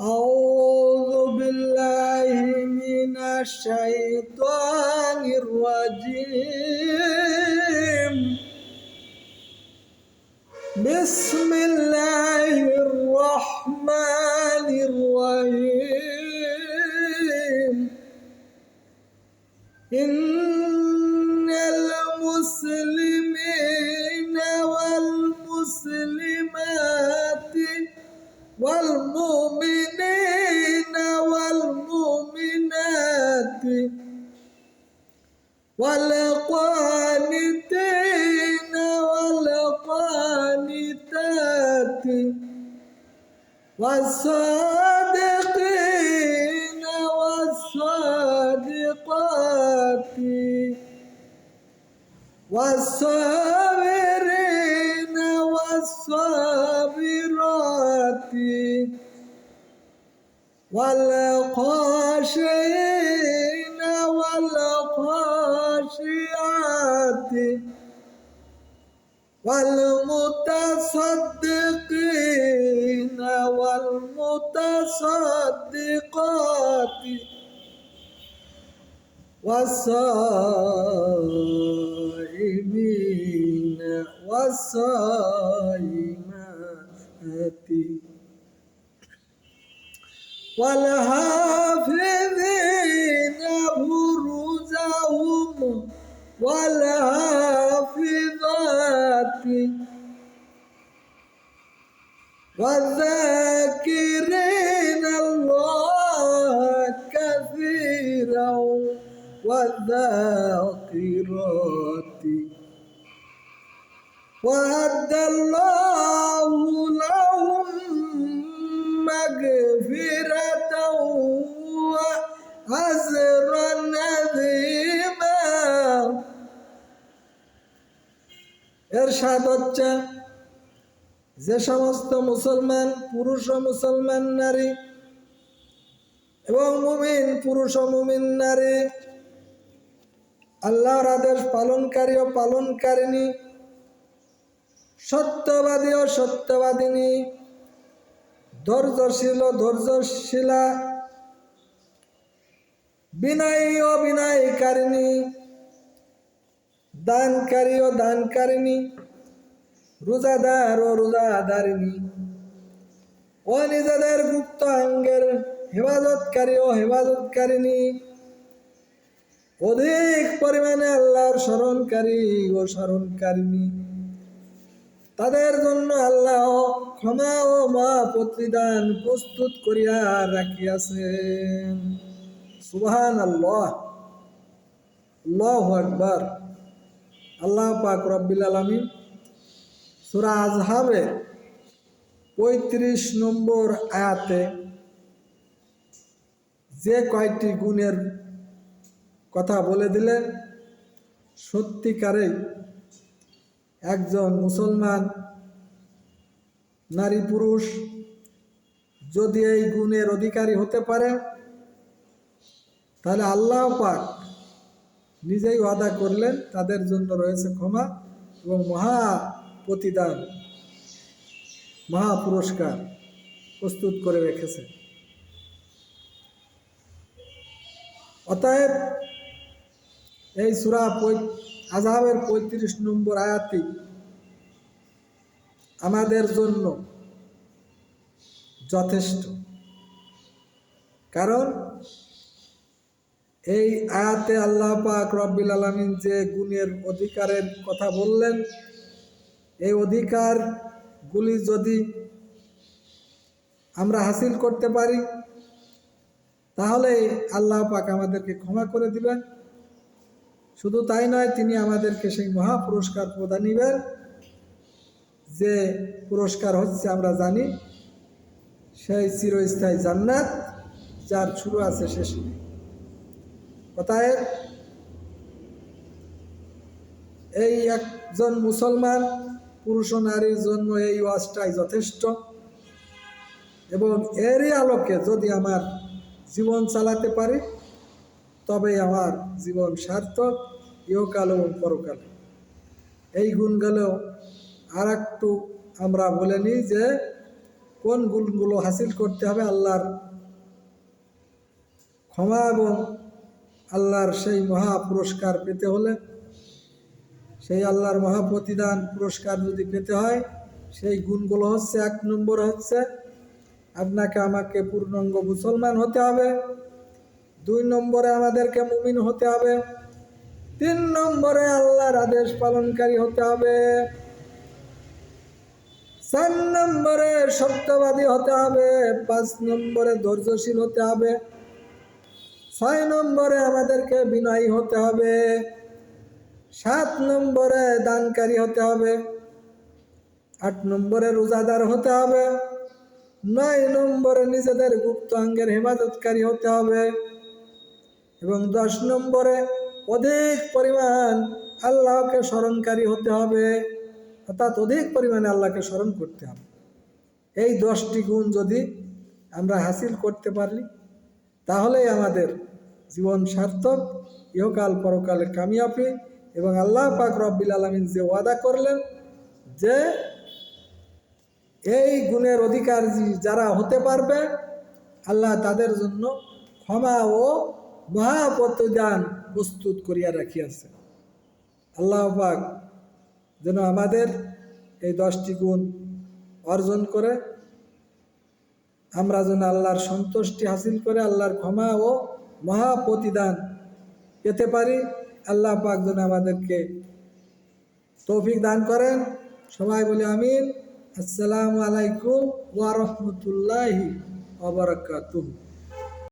أعوذ بالله من الشيطان الرجيم. بسم الله الرحمن الرحيم. إن المسلمين والمسلمات والمؤمنين والصادقين والصادقات والصابرين والصابرات والخاشعين والخاشعات والمتصدقين والمتصدقات والصائمين والصائمات والحافظين فروجهم والحافظات والذاكرين والذاكرات وأعد الله لهم مغفرة وأجرا عظيما এরশাদ হচ্ছে যে সমস্ত মুসলমান পুরুষ ও মুসলমান নারী এবং মুমিন পুরুষ ও মুমিন নারী আল্লাহর আদেশ পালনকারী ও পালনকারিণী, সত্যবাদী ও সত্যবাদিনী ধৈর্যশীল ও ধৈর্যশীলা, বিনয়ী ও বিনয়কারিণী, দানকারী ও দানকারিণী, রোজাদার ও রোজাদারিণী। ও নিজেদের গুপ্ত অঙ্গের হেফাজতকারী ও হেফাজতকারিণী অধিক পরিমাণে আল্লাহর স্মরণকারী ও স্মরণকারিণী। তাদের জন্য আল্লাহ ক্ষমা ও মা প্রতিদান প্রস্তুত করিয়া রাখিয়াছেন। সুবহান আল্লাহ আল্লাহ আকবার। আল্লাহ পাক রব্বিল আলমিন সুরা আজহাবের পঁয়ত্রিশ নম্বর আয়াতে যে কয়টি গুণের কথা বলে দিলেন সত্যিকারেই একজন মুসলমান, নারী, পুরুষ যদি এই গুণের অধিকারী হতে পারে, তাহলে আল্লাহ পাক নিজেই ওয়াদা করলেন তাদের জন্য রয়েছে ক্ষমা এবং মহা প্রতিদান, মহা পুরস্কার প্রস্তুত করে রেখেছে। অতএব এই সুরা আজহাবের পঁয়ত্রিশ নম্বর আয়াতি আমাদের জন্য যথেষ্ট। কারণ এই আয়াতে আল্লাহ পাক রব্বিল আলমিন যে গুণের অধিকারের কথা বললেন, এই অধিকারগুলি যদি আমরা হাসিল করতে পারি, তাহলে আল্লাহ পাক আমাদেরকে ক্ষমা করে দিবেন। শুধু তাই নয়, তিনি আমাদেরকে সেই মহা পুরস্কার প্রদান নিবেন। যে পুরস্কার হচ্ছে, আমরা জানি, সেই চিরস্থায়ী জান্নাত, যার শুরু আছে, শেষ নেই। অতএব, এই একজন মুসলমান, পুরুষ নারীর জন্য এই ওয়াজটাই যথেষ্ট। এবং এরই আলোকে যদি আমার জীবন চালাতে পারি তবে আমার জীবন সার্থক ইহকাল এবং পরকাল। এই গুণগুলো আর একটু আমরা বলে নিই যে, কোন গুণগুলো হাসিল করতে হবে আল্লাহর ক্ষমা এবং আল্লাহর সেই মহা পুরস্কার পেতে হলে? সেই আল্লাহর মহা প্রতিদান পুরস্কার যদি পেতে হয়, সেই গুণগুলো হচ্ছে এক নম্বর হচ্ছে, আপনাকে আমাকে পূর্ণাঙ্গ মুসলমান হতে হবে। দুই নম্বরে আমাদেরকে মুমিন হতে হবে। তিন নম্বরে আল্লাহর আদেশ পালনকারী হতে হবে। চার নম্বরে সত্যবাদী হতে হবে। পাঁচ নম্বরে ধৈর্যশীল হতে হবে। ছয় নম্বরে আমাদেরকে বিনয়ী হতে হবে। সাত নম্বরে দানকারী হতে হবে। আট নম্বরে রোজাদার হতে হবে। নয় নম্বরে নিজেদের গুপ্ত অঙ্গের হেফাজতকারী হতে হবে। এবং দশ নম্বরে অধিক পরিমাণ আল্লাহকে স্মরণকারী হতে হবে। অর্থাৎ অধিক পরিমাণে আল্লাহকে স্মরণ করতে হবে। এই দশটি গুণ যদি আমরা হাসিল করতে পারি, তাহলেই আমাদের জীবন সার্থক, ইহকাল পরকালে কামিয়াবি এবং আল্লাহ পাক রব্বিল আলমিন যে ওয়াদা করলেন যে এই গুণের অধিকার যারা হতে পারবে, আল্লাহ তাদের জন্য ক্ষমা ও মহাপতদান প্রস্তুত করিয়া রাখিয়াছে। আল্লাহ পাক যেন আমাদের এই দশটি গুণ অর্জন করে, আমরা যেন আল্লাহর সন্তুষ্টি হাসিল করে, আল্লাহর ক্ষমা ও মহাপ্রতিদান পেতে পারি। আল্লাহ পাক যেন আমাদেরকে তৌফিক দান করেন। সবাই বলি আমিন। আসসালামু আলাইকুম ওয়া রাহমাতুল্লাহি ওয়া বারাকাতুহু।